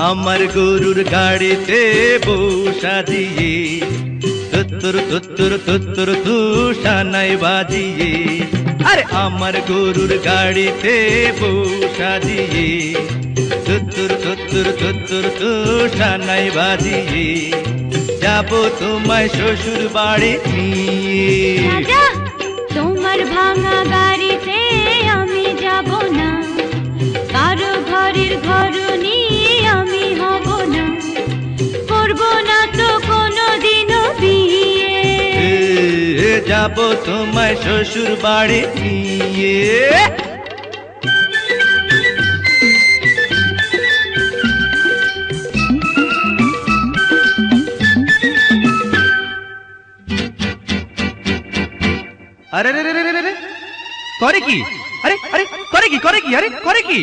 আমার গরুর গাড়িতে বসা দিয়ে তুত্তুর তুত্তুর তুত্তুর তুষানাই বাজিয়ে আরে! আমার গরুর গাড়িতে বসা দিয়ে তুত্তুর তুত্তুর তুত্তুর তুষানাই বাজিয়ে যাব তোমায় শ্বশুর বাড়ি নিয়ে। রাজা তোমার ভাঙা যাব তোমায় শ্বশুর বাড়ি নিয়ে। আরে রে রে রে রে করে কি? আরে আরে, করে কি করে কি, আরে, করে কি?